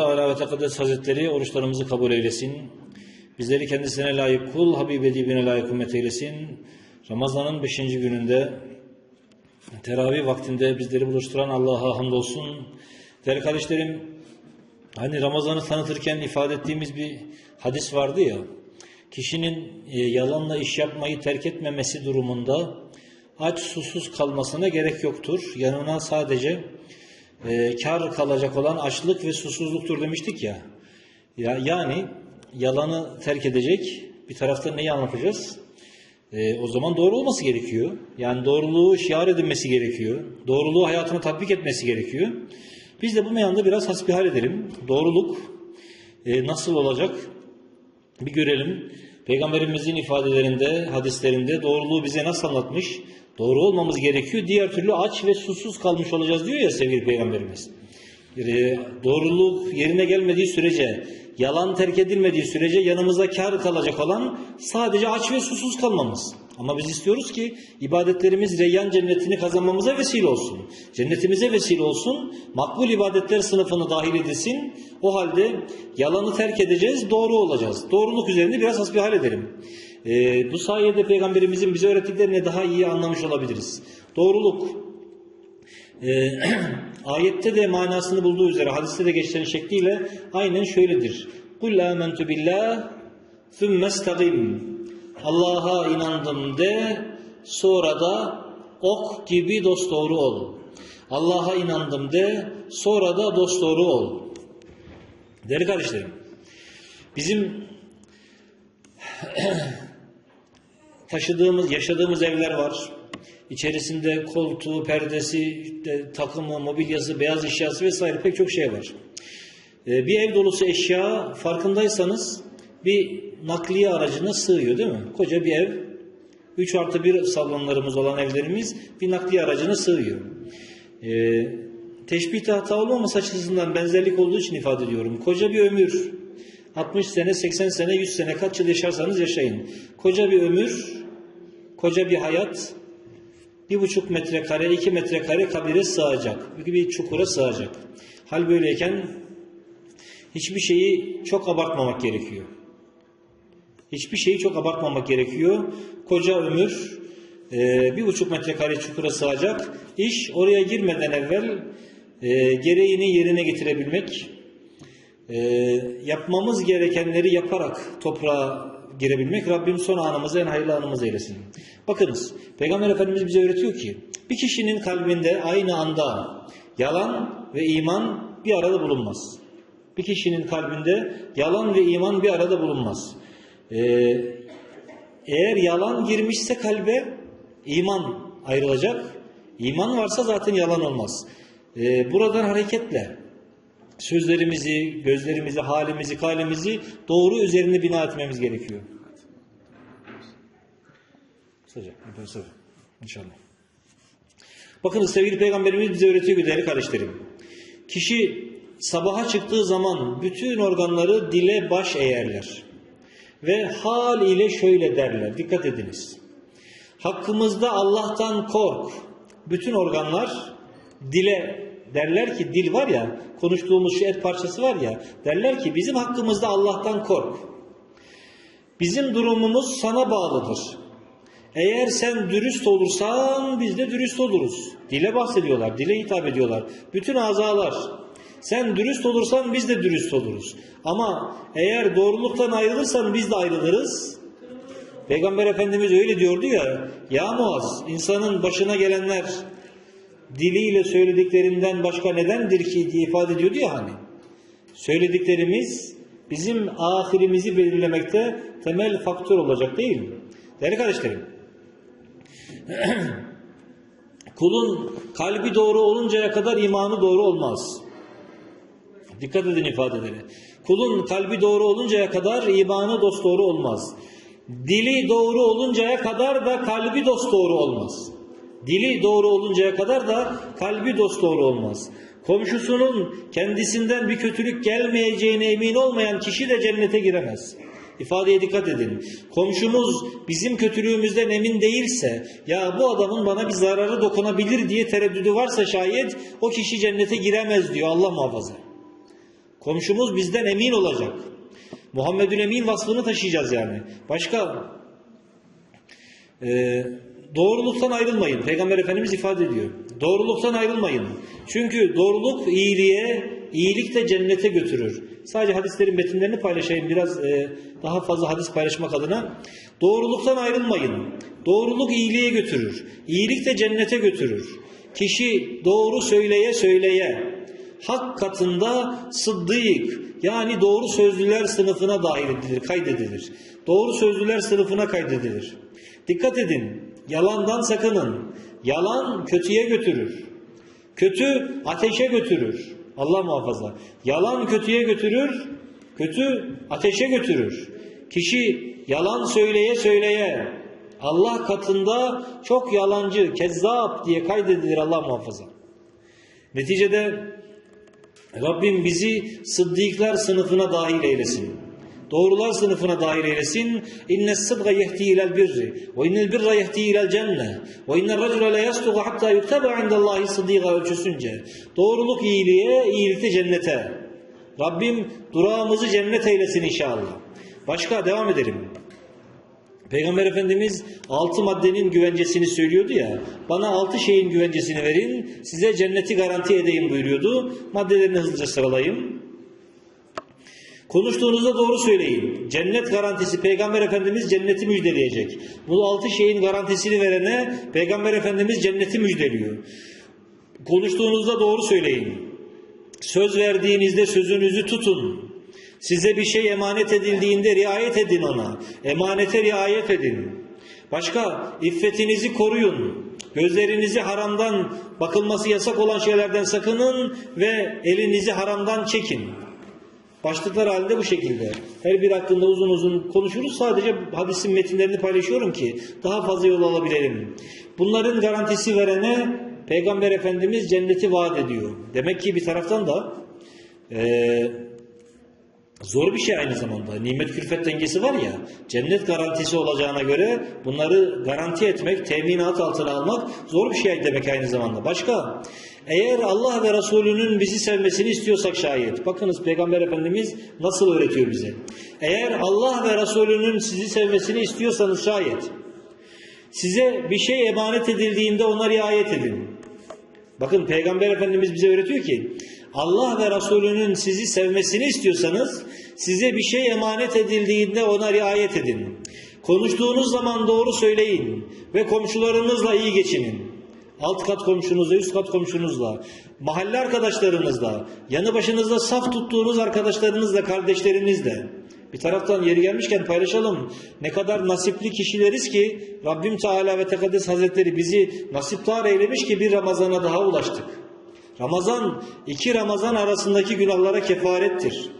Teala ve Tekaddes Hazretleri oruçlarımızı kabul eylesin. Bizleri kendisine layık kul, Habib edibine layık ümmet eylesin. Ramazan'ın beşinci gününde teravih vaktinde bizleri buluşturan Allah'a hamdolsun. Değerli kardeşlerim, hani Ramazan'ı tanıtırken ifade ettiğimiz bir hadis vardı ya, kişinin e, yalanla iş yapmayı terk etmemesi durumunda aç susuz kalmasına gerek yoktur. Yanına sadece e, kar kalacak olan açlık ve susuzluktur demiştik ya. ya yani yalanı terk edecek. Bir tarafta neyi anlatacağız? E, o zaman doğru olması gerekiyor. Yani doğruluğu şiar edilmesi gerekiyor. Doğruluğu hayatına tatbik etmesi gerekiyor. Biz de bu meyanda biraz hasbihal edelim. Doğruluk e, nasıl olacak? Bir görelim. Peygamberimizin ifadelerinde, hadislerinde doğruluğu bize nasıl anlatmış? Doğru olmamız gerekiyor. Diğer türlü aç ve susuz kalmış olacağız diyor ya sevgili Peygamberimiz. E, doğruluk yerine gelmediği sürece, yalan terk edilmediği sürece yanımıza kar kalacak olan sadece aç ve susuz kalmamız. Ama biz istiyoruz ki ibadetlerimiz Reyyan cennetini kazanmamıza vesile olsun. Cennetimize vesile olsun. Makbul ibadetler sınıfına dahil edilsin. O halde yalanı terk edeceğiz, doğru olacağız. Doğruluk üzerinde biraz hasbihal edelim. Ee, bu sayede Peygamberimizin bize öğrettiklerini daha iyi anlamış olabiliriz. Doğruluk. Ee, ayette de manasını bulduğu üzere, hadiste de geçen şekliyle aynen şöyledir. Kul amentu billah thumma istaqim. Allah'a inandım de sonra da ok gibi dosdoğru ol. Allah'a inandım de sonra da dosdoğru ol. Değerli kardeşlerim, bizim taşıdığımız, yaşadığımız evler var. İçerisinde koltuğu, perdesi, takımı, mobilyası, beyaz eşyası vesaire pek çok şey var. Ee, bir ev dolusu eşya farkındaysanız bir nakliye aracına sığıyor değil mi? Koca bir ev, 3 artı 1 salonlarımız olan evlerimiz bir nakliye aracına sığıyor. Ee, teşbihte hata olmaması açısından benzerlik olduğu için ifade ediyorum. Koca bir ömür, 60 sene, 80 sene, 100 sene kaç yıl yaşarsanız yaşayın. Koca bir ömür, koca bir hayat, bir buçuk metrekare, iki metrekare kabire sığacak. Bir çukura sığacak. Hal böyleyken hiçbir şeyi çok abartmamak gerekiyor. Hiçbir şeyi çok abartmamak gerekiyor. Koca ömür e, bir buçuk metrekare çukura sığacak. İş oraya girmeden evvel e, gereğini yerine getirebilmek, e, yapmamız gerekenleri yaparak toprağa girebilmek Rabbim son anımızı en hayırlı anımız eylesin. Bakınız Peygamber Efendimiz bize öğretiyor ki bir kişinin kalbinde aynı anda yalan ve iman bir arada bulunmaz. Bir kişinin kalbinde yalan ve iman bir arada bulunmaz. Ee, eğer yalan girmişse kalbe iman ayrılacak. İman varsa zaten yalan olmaz. Ee, buradan hareketle sözlerimizi, gözlerimizi, halimizi, kalemizi doğru üzerine bina etmemiz gerekiyor. Kısaca. İnşallah. Bakınız sevgili Peygamberimiz bize öğretiyor ki değerli kardeşlerim. Kişi sabaha çıktığı zaman bütün organları dile baş eğerler. Ve hal ile şöyle derler. Dikkat ediniz. Hakkımızda Allah'tan kork. Bütün organlar dile derler ki dil var ya konuştuğumuz şu et parçası var ya derler ki bizim hakkımızda Allah'tan kork. Bizim durumumuz sana bağlıdır. Eğer sen dürüst olursan biz de dürüst oluruz. Dile bahsediyorlar, dile hitap ediyorlar. Bütün azalar. Sen dürüst olursan biz de dürüst oluruz. Ama eğer doğruluktan ayrılırsan biz de ayrılırız. Peygamber Efendimiz öyle diyordu ya, ya Muaz insanın başına gelenler diliyle söylediklerinden başka nedendir ki diye ifade ediyordu ya hani. Söylediklerimiz bizim ahirimizi belirlemekte temel faktör olacak değil mi? Değerli kardeşlerim, kulun kalbi doğru oluncaya kadar imanı doğru olmaz. Dikkat edin ifadelere. Kulun kalbi doğru oluncaya kadar imanı dost doğru olmaz. Dili doğru oluncaya kadar da kalbi dost doğru olmaz. Dili doğru oluncaya kadar da kalbi dost doğru olmaz. Komşusunun kendisinden bir kötülük gelmeyeceğine emin olmayan kişi de cennete giremez. İfadeye dikkat edin. Komşumuz bizim kötülüğümüzden emin değilse, ya bu adamın bana bir zararı dokunabilir diye tereddüdü varsa şayet o kişi cennete giremez diyor Allah muhafaza. Komşumuz bizden emin olacak. Muhammedül Emin vasfını taşıyacağız yani. Başka ee, doğruluktan ayrılmayın. Peygamber Efendimiz ifade ediyor. Doğruluktan ayrılmayın. Çünkü doğruluk iyiliğe, iyilik de cennete götürür. Sadece hadislerin metinlerini paylaşayım biraz e, daha fazla hadis paylaşmak adına. Doğruluktan ayrılmayın. Doğruluk iyiliğe götürür. İyilik de cennete götürür. Kişi doğru söyleye söyleye hak katında sıddık yani doğru sözlüler sınıfına dahil edilir, kaydedilir. Doğru sözlüler sınıfına kaydedilir. Dikkat edin. Yalandan sakının. Yalan kötüye götürür. Kötü ateşe götürür. Allah muhafaza. Yalan kötüye götürür. Kötü ateşe götürür. Kişi yalan söyleye söyleye Allah katında çok yalancı, kezzap diye kaydedilir Allah muhafaza. Neticede Rabbim bizi sıddıklar sınıfına dahil eylesin. Doğrular sınıfına dahil eylesin. İnne sıdga yehdi ilel birri ve innel birra yehdi ilel cenne ve innel racule le yastugu hatta yuktaba indallahi sıddıka ölçüsünce. Doğruluk iyiliğe, iyilik de cennete. Rabbim durağımızı cennet eylesin inşallah. Başka devam edelim. Peygamber Efendimiz altı maddenin güvencesini söylüyordu ya. Bana altı şeyin güvencesini verin. Size cenneti garanti edeyim buyuruyordu. Maddelerini hızlıca sıralayayım. Konuştuğunuzda doğru söyleyin. Cennet garantisi Peygamber Efendimiz cenneti müjdeleyecek. Bu altı şeyin garantisini verene Peygamber Efendimiz cenneti müjdeliyor. Konuştuğunuzda doğru söyleyin. Söz verdiğinizde sözünüzü tutun. Size bir şey emanet edildiğinde riayet edin ona. Emanete riayet edin. Başka, iffetinizi koruyun. Gözlerinizi haramdan, bakılması yasak olan şeylerden sakının ve elinizi haramdan çekin. Başlıklar halinde bu şekilde. Her bir hakkında uzun uzun konuşuruz. Sadece hadisin metinlerini paylaşıyorum ki daha fazla yol alabilelim. Bunların garantisi verene Peygamber Efendimiz cenneti vaat ediyor. Demek ki bir taraftan da eee Zor bir şey aynı zamanda. Nimet külfet dengesi var ya, cennet garantisi olacağına göre bunları garanti etmek, teminat altına almak zor bir şey demek aynı zamanda. Başka, eğer Allah ve Resulünün bizi sevmesini istiyorsak şayet, bakınız Peygamber Efendimiz nasıl öğretiyor bize. Eğer Allah ve Resulünün sizi sevmesini istiyorsanız şayet, size bir şey emanet edildiğinde ona riayet edin. Bakın Peygamber Efendimiz bize öğretiyor ki Allah ve Resulünün sizi sevmesini istiyorsanız size bir şey emanet edildiğinde ona riayet edin. Konuştuğunuz zaman doğru söyleyin ve komşularınızla iyi geçinin. Alt kat komşunuzla, üst kat komşunuzla, mahalle arkadaşlarınızla, yanı başınızda saf tuttuğunuz arkadaşlarınızla, kardeşlerinizle. Bir taraftan yeri gelmişken paylaşalım. Ne kadar nasipli kişileriz ki Rabbim Teala ve Tekaddes Hazretleri bizi nasiptar eylemiş ki bir Ramazan'a daha ulaştık. Ramazan iki Ramazan arasındaki günahlara kefarettir.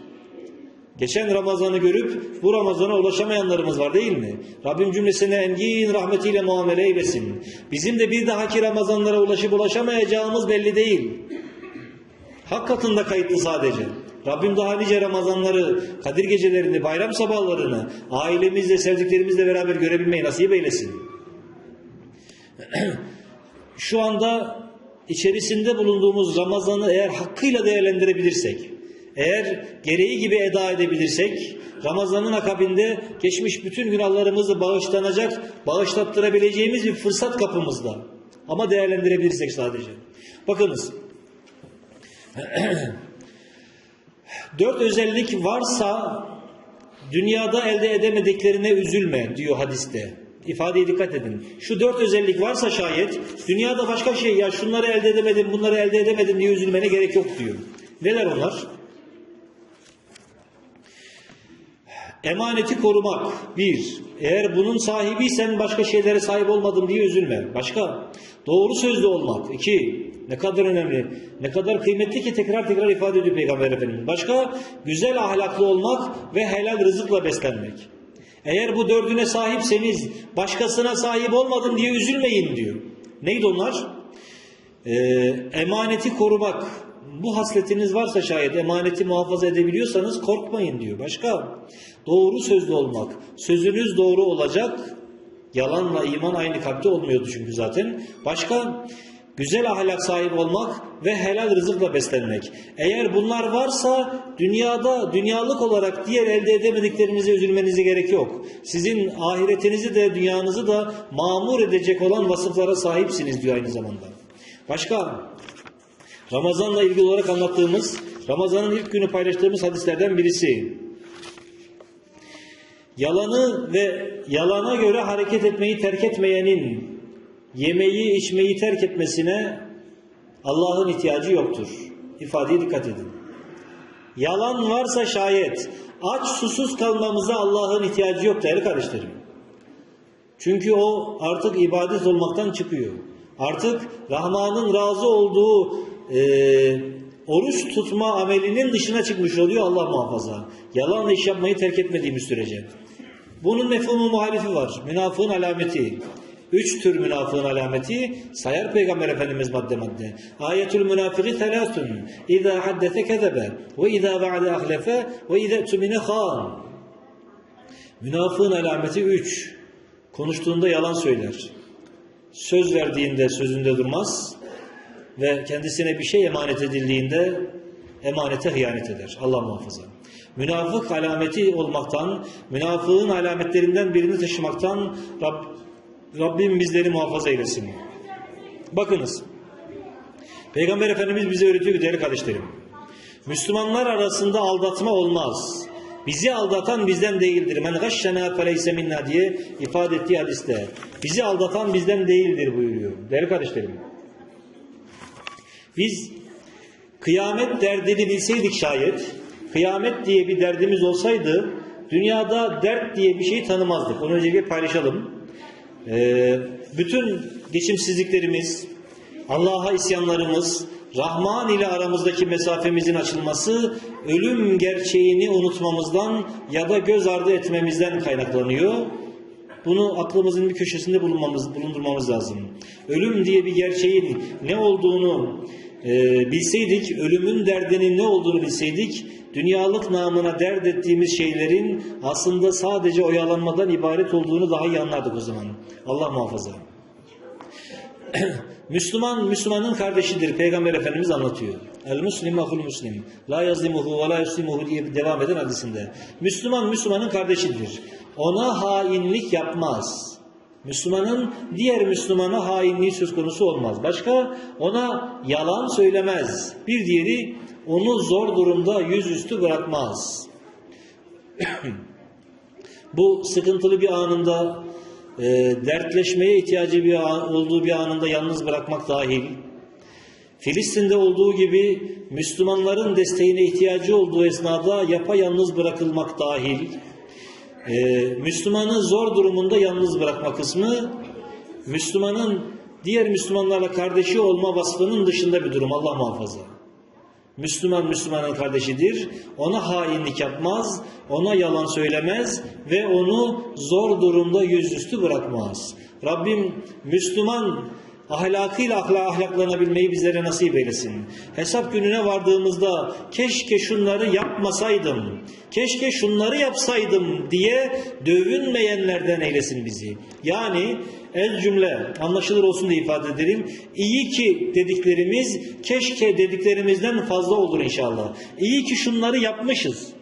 Geçen Ramazan'ı görüp bu Ramazan'a ulaşamayanlarımız var değil mi? Rabbim cümlesine engin rahmetiyle muamele eylesin. Bizim de bir dahaki Ramazanlara ulaşıp ulaşamayacağımız belli değil. Hak katında kayıtlı sadece. Rabbim daha nice Ramazanları, Kadir gecelerini, bayram sabahlarını ailemizle, sevdiklerimizle beraber görebilmeyi nasip eylesin. Şu anda içerisinde bulunduğumuz Ramazan'ı eğer hakkıyla değerlendirebilirsek, eğer gereği gibi eda edebilirsek, Ramazan'ın akabinde geçmiş bütün günahlarımızı bağışlanacak, bağışlattırabileceğimiz bir fırsat kapımızda. Ama değerlendirebilirsek sadece. Bakınız, dört özellik varsa dünyada elde edemediklerine üzülme diyor hadiste. İfadeye dikkat edin. Şu dört özellik varsa şayet dünyada başka şey ya şunları elde edemedim bunları elde edemedim diye üzülmene gerek yok diyor. Neler onlar? Emaneti korumak. Bir. Eğer bunun sahibiysen başka şeylere sahip olmadım diye üzülme. Başka. Doğru sözlü olmak. İki. Ne kadar önemli. Ne kadar kıymetli ki tekrar tekrar ifade ediyor Peygamber Efendimiz. Başka. Güzel ahlaklı olmak ve helal rızıkla beslenmek. Eğer bu dördüne sahipseniz başkasına sahip olmadım diye üzülmeyin diyor. Neydi onlar? Ee, emaneti korumak. Bu hasletiniz varsa şayet emaneti muhafaza edebiliyorsanız korkmayın diyor. Başka? Doğru sözlü olmak. Sözünüz doğru olacak. Yalanla iman aynı kalpte olmuyordu çünkü zaten. Başka? güzel ahlak sahibi olmak ve helal rızıkla beslenmek. Eğer bunlar varsa dünyada dünyalık olarak diğer elde edemediklerinize üzülmenize gerek yok. Sizin ahiretinizi de dünyanızı da mamur edecek olan vasıflara sahipsiniz diyor aynı zamanda. Başka Ramazanla ilgili olarak anlattığımız, Ramazan'ın ilk günü paylaştığımız hadislerden birisi. Yalanı ve yalana göre hareket etmeyi terk etmeyenin yemeği içmeyi terk etmesine Allah'ın ihtiyacı yoktur. İfadeye dikkat edin. Yalan varsa şayet aç susuz kalmamıza Allah'ın ihtiyacı yok değerli kardeşlerim. Çünkü o artık ibadet olmaktan çıkıyor. Artık Rahman'ın razı olduğu e, oruç tutma amelinin dışına çıkmış oluyor Allah muhafaza. Yalan iş yapmayı terk etmediğimiz sürece. Bunun mefhumu muhalifi var. Münafığın alameti. Üç tür münafığın alameti sayar Peygamber Efendimiz madde madde. Ayetül münafıkı telâsün. İzâ haddete kezebe ve izâ ba'de ahlefe ve izâ tümine khan. Münafığın alameti üç. Konuştuğunda yalan söyler. Söz verdiğinde sözünde durmaz ve kendisine bir şey emanet edildiğinde emanete hıyanet eder. Allah muhafaza. Münafık alameti olmaktan, münafığın alametlerinden birini taşımaktan Rab, Rabbim bizleri muhafaza eylesin. Bakınız. Peygamber Efendimiz bize öğretiyor ki değerli kardeşlerim. Müslümanlar arasında aldatma olmaz. Bizi aldatan bizden değildir. Men gashşena feleyse minna diye ifade ettiği hadiste. Bizi aldatan bizden değildir buyuruyor. Değerli kardeşlerim. Biz kıyamet derdini bilseydik şayet, kıyamet diye bir derdimiz olsaydı, dünyada dert diye bir şey tanımazdık. Onu önce bir paylaşalım. Ee, bütün geçimsizliklerimiz, Allah'a isyanlarımız, Rahman ile aramızdaki mesafemizin açılması, ölüm gerçeğini unutmamızdan ya da göz ardı etmemizden kaynaklanıyor. Bunu aklımızın bir köşesinde bulunmamız, bulundurmamız lazım. Ölüm diye bir gerçeğin ne olduğunu e, bilseydik, ölümün derdinin ne olduğunu bilseydik, dünyalık namına dert ettiğimiz şeylerin aslında sadece oyalanmadan ibaret olduğunu daha iyi anlardık o zaman. Allah muhafaza. Müslüman Müslümanın kardeşidir. Peygamber Efendimiz anlatıyor. El Müslim ahul Müslim. La yazlimuhu ve la yuslimuhu diye devam eden hadisinde. Müslüman Müslümanın kardeşidir. Ona hainlik yapmaz. Müslümanın diğer Müslümana hainliği söz konusu olmaz. Başka ona yalan söylemez. Bir diğeri onu zor durumda yüzüstü bırakmaz. Bu sıkıntılı bir anında e, dertleşmeye ihtiyacı bir an, olduğu bir anında yalnız bırakmak dahil, Filistin'de olduğu gibi Müslümanların desteğine ihtiyacı olduğu esnada yapayalnız bırakılmak dahil, e, Müslümanı zor durumunda yalnız bırakma kısmı, Müslümanın diğer Müslümanlarla kardeşi olma vasfının dışında bir durum Allah muhafaza. Müslüman Müslümanın kardeşidir. Ona hainlik yapmaz, ona yalan söylemez ve onu zor durumda yüzüstü bırakmaz. Rabbim Müslüman ahlakıyla ahla ahlaklanabilmeyi bizlere nasip eylesin. Hesap gününe vardığımızda keşke şunları yapmasaydım, keşke şunları yapsaydım diye dövünmeyenlerden eylesin bizi. Yani el cümle anlaşılır olsun diye ifade edelim. İyi ki dediklerimiz keşke dediklerimizden fazla olur inşallah. İyi ki şunları yapmışız.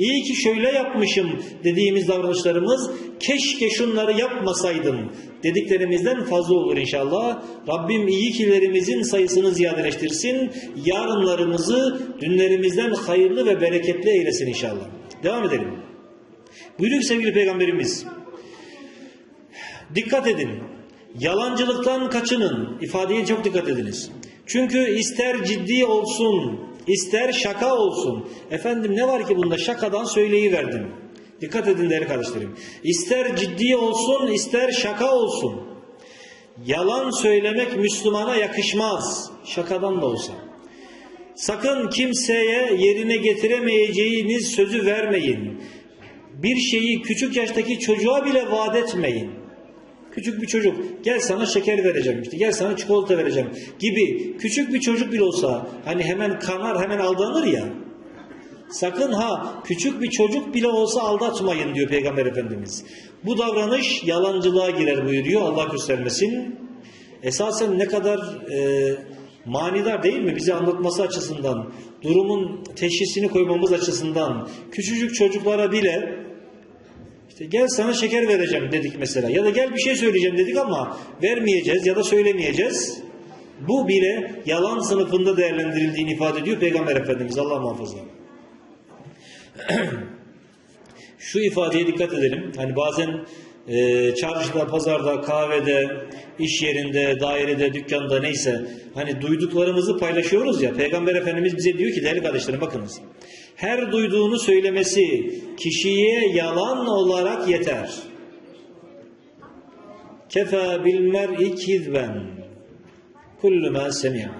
İyi ki şöyle yapmışım dediğimiz davranışlarımız keşke şunları yapmasaydım dediklerimizden fazla olur inşallah. Rabbim iyi kilerimizin sayısını ziyadeleştirsin. Yarınlarımızı dünlerimizden hayırlı ve bereketli eylesin inşallah. Devam edelim. Buyuruyor sevgili peygamberimiz. Dikkat edin. Yalancılıktan kaçının. İfadeye çok dikkat ediniz. Çünkü ister ciddi olsun, ister şaka olsun. Efendim ne var ki bunda şakadan söyleyiverdim. Dikkat edin değerli kardeşlerim. İster ciddi olsun, ister şaka olsun. Yalan söylemek Müslümana yakışmaz. Şakadan da olsa. Sakın kimseye yerine getiremeyeceğiniz sözü vermeyin. Bir şeyi küçük yaştaki çocuğa bile vaat etmeyin. Küçük bir çocuk gel sana şeker vereceğim işte gel sana çikolata vereceğim gibi küçük bir çocuk bile olsa hani hemen kanar hemen aldanır ya sakın ha küçük bir çocuk bile olsa aldatmayın diyor Peygamber Efendimiz. Bu davranış yalancılığa girer buyuruyor Allah göstermesin. esasen ne kadar e, manidar değil mi bize anlatması açısından, durumun teşhisini koymamız açısından, küçücük çocuklara bile işte gel sana şeker vereceğim dedik mesela ya da gel bir şey söyleyeceğim dedik ama vermeyeceğiz ya da söylemeyeceğiz. Bu bile yalan sınıfında değerlendirildiğini ifade ediyor Peygamber Efendimiz Allah muhafaza. Şu ifadeye dikkat edelim. Hani bazen e, çarşıda, pazarda, kahvede, iş yerinde, dairede, dükkanda neyse hani duyduklarımızı paylaşıyoruz ya. Peygamber Efendimiz bize diyor ki değerli kardeşlerim bakınız. Her duyduğunu söylemesi kişiye yalan olarak yeter. Kefa bil mer'i kizben. Kullu ma semi'a.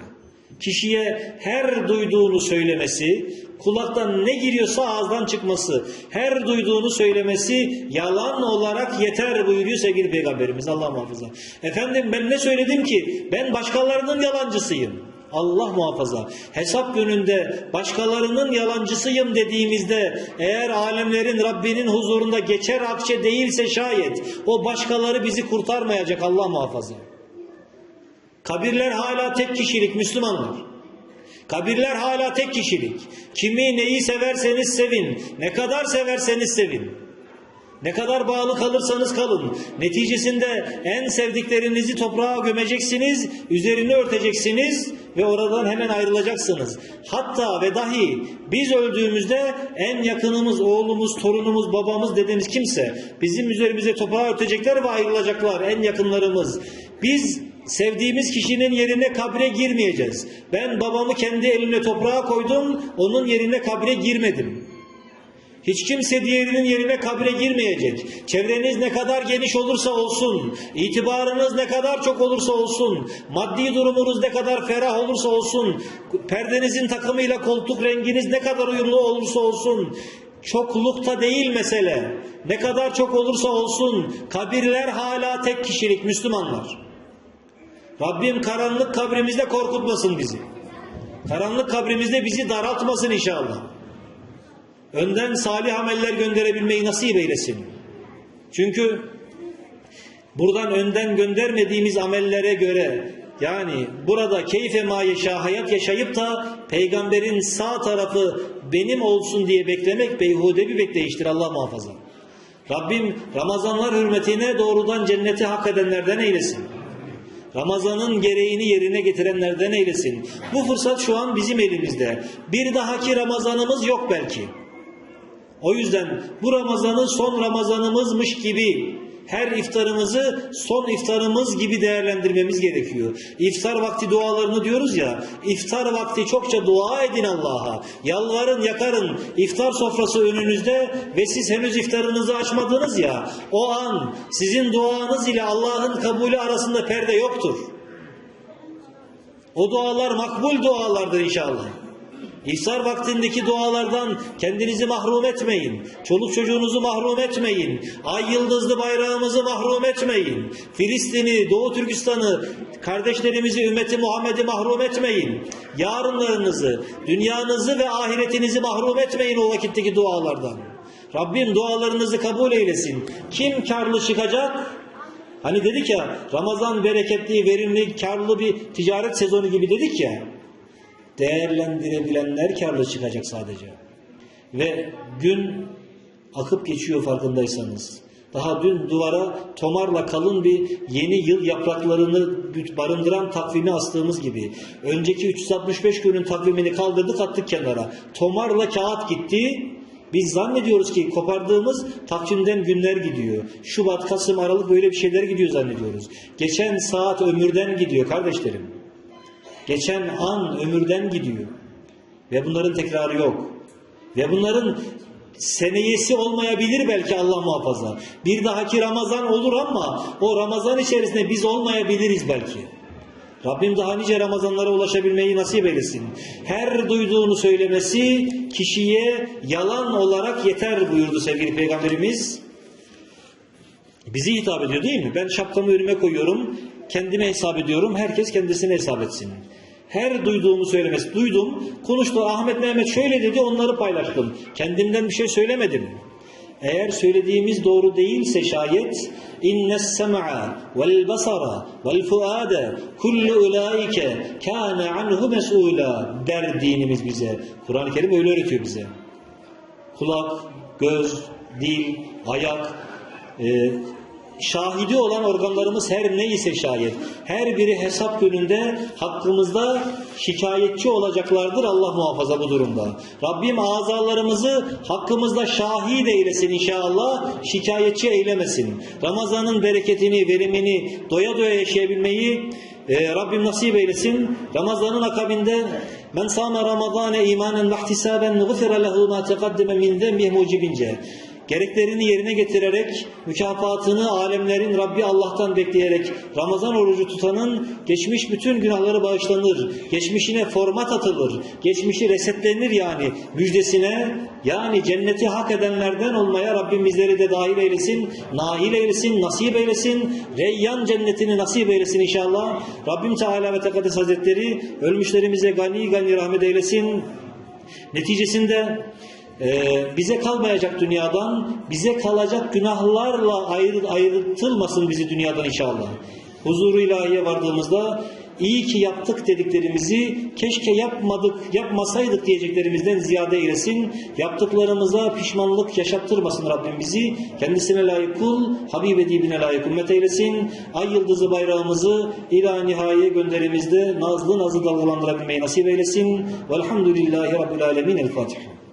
Kişiye her duyduğunu söylemesi, kulaktan ne giriyorsa ağızdan çıkması, her duyduğunu söylemesi yalan olarak yeter buyuruyor sevgili Peygamberimiz Allah muhafaza. Efendim ben ne söyledim ki? Ben başkalarının yalancısıyım. Allah muhafaza. Hesap gününde başkalarının yalancısıyım dediğimizde eğer alemlerin Rabbinin huzurunda geçer akçe değilse şayet o başkaları bizi kurtarmayacak Allah muhafaza. Kabirler hala tek kişilik Müslümanlar. Kabirler hala tek kişilik. Kimi neyi severseniz sevin. Ne kadar severseniz sevin. Ne kadar bağlı kalırsanız kalın. Neticesinde en sevdiklerinizi toprağa gömeceksiniz, üzerini örteceksiniz ve oradan hemen ayrılacaksınız. Hatta ve dahi biz öldüğümüzde en yakınımız, oğlumuz, torunumuz, babamız, dedemiz kimse bizim üzerimize toprağa örtecekler ve ayrılacaklar en yakınlarımız. Biz sevdiğimiz kişinin yerine kabre girmeyeceğiz. Ben babamı kendi elimle toprağa koydum, onun yerine kabre girmedim. Hiç kimse diğerinin yerine kabre girmeyecek. Çevreniz ne kadar geniş olursa olsun, itibarınız ne kadar çok olursa olsun, maddi durumunuz ne kadar ferah olursa olsun, perdenizin takımıyla koltuk renginiz ne kadar uyumlu olursa olsun, çoklukta değil mesele. Ne kadar çok olursa olsun, kabirler hala tek kişilik Müslümanlar. Rabbim karanlık kabrimizde korkutmasın bizi. Karanlık kabrimizde bizi daraltmasın inşallah. Önden salih ameller gönderebilmeyi nasip eylesin. Çünkü buradan önden göndermediğimiz amellere göre yani burada keyfe ma yaşa hayat yaşayıp da peygamberin sağ tarafı benim olsun diye beklemek beyhude bir bekleyiştir Allah muhafaza. Rabbim Ramazanlar hürmetine doğrudan cenneti hak edenlerden eylesin. Ramazanın gereğini yerine getirenlerden eylesin. Bu fırsat şu an bizim elimizde. Bir dahaki Ramazanımız yok belki. O yüzden bu Ramazanı son Ramazanımızmış gibi her iftarımızı son iftarımız gibi değerlendirmemiz gerekiyor. İftar vakti dualarını diyoruz ya, iftar vakti çokça dua edin Allah'a. Yalvarın, yakarın. İftar sofrası önünüzde ve siz henüz iftarınızı açmadınız ya, o an sizin duanız ile Allah'ın kabulü arasında perde yoktur. O dualar makbul dualardır inşallah. İftar vaktindeki dualardan kendinizi mahrum etmeyin. Çoluk çocuğunuzu mahrum etmeyin. Ay yıldızlı bayrağımızı mahrum etmeyin. Filistin'i, Doğu Türkistan'ı, kardeşlerimizi, ümmeti Muhammed'i mahrum etmeyin. Yarınlarınızı, dünyanızı ve ahiretinizi mahrum etmeyin o vakitteki dualardan. Rabbim dualarınızı kabul eylesin. Kim karlı çıkacak? Hani dedik ya Ramazan bereketli, verimli, karlı bir ticaret sezonu gibi dedik ya değerlendirebilenler karlı çıkacak sadece. Ve gün akıp geçiyor farkındaysanız. Daha dün duvara tomarla kalın bir yeni yıl yapraklarını barındıran takvimi astığımız gibi. Önceki 365 günün takvimini kaldırdık attık kenara. Tomarla kağıt gitti. Biz zannediyoruz ki kopardığımız takvimden günler gidiyor. Şubat, Kasım, Aralık böyle bir şeyler gidiyor zannediyoruz. Geçen saat ömürden gidiyor kardeşlerim. Geçen an ömürden gidiyor. Ve bunların tekrarı yok. Ve bunların seneyesi olmayabilir belki Allah muhafaza. Bir dahaki Ramazan olur ama o Ramazan içerisinde biz olmayabiliriz belki. Rabbim daha nice Ramazanlara ulaşabilmeyi nasip eylesin. Her duyduğunu söylemesi kişiye yalan olarak yeter buyurdu sevgili Peygamberimiz. Bizi hitap ediyor değil mi? Ben şapkamı önüme koyuyorum, kendime hesap ediyorum, herkes kendisine hesap etsin. Her duyduğumu söylemesi. Duydum, konuştu, Ahmet Mehmet şöyle dedi, onları paylaştım. Kendimden bir şey söylemedim. Eğer söylediğimiz doğru değilse şayet innes sem'a vel basara vel fuade kullu ulaike kana anhu mes'ula der dinimiz bize. Kur'an-ı Kerim öyle öğretiyor bize. Kulak, göz, dil, ayak, e, şahidi olan organlarımız her neyse şayet her biri hesap gününde hakkımızda şikayetçi olacaklardır Allah muhafaza bu durumda. Rabbim azalarımızı hakkımızda şahit eylesin inşallah şikayetçi eylemesin. Ramazanın bereketini, verimini doya doya yaşayabilmeyi e, Rabbim nasip eylesin. Ramazanın akabinde men sâme ramazâne imanen ve ihtisâben gufire lehu mâ teqaddeme min zembih mucibince gereklerini yerine getirerek mükafatını alemlerin Rabbi Allah'tan bekleyerek Ramazan orucu tutanın geçmiş bütün günahları bağışlanır. Geçmişine format atılır. Geçmişi resetlenir yani müjdesine yani cenneti hak edenlerden olmaya Rabbim bizleri de dahil eylesin, nail eylesin, nasip eylesin. Reyyan cennetini nasip eylesin inşallah. Rabbim Teala ve Tekaddes Hazretleri ölmüşlerimize gani gani rahmet eylesin. Neticesinde ee, bize kalmayacak dünyadan, bize kalacak günahlarla ayrı, ayrıtılmasın bizi dünyadan inşallah. Huzuru ilahiye vardığımızda iyi ki yaptık dediklerimizi keşke yapmadık, yapmasaydık diyeceklerimizden ziyade eylesin. Yaptıklarımıza pişmanlık yaşattırmasın Rabbim bizi. Kendisine layık kul, Habib edibine layık ümmet eylesin. Ay yıldızı bayrağımızı ila nihaya gönderimizde nazlı nazlı dalgalandırabilmeyi nasip eylesin. Velhamdülillahi Rabbil Alemin. El Fatiha.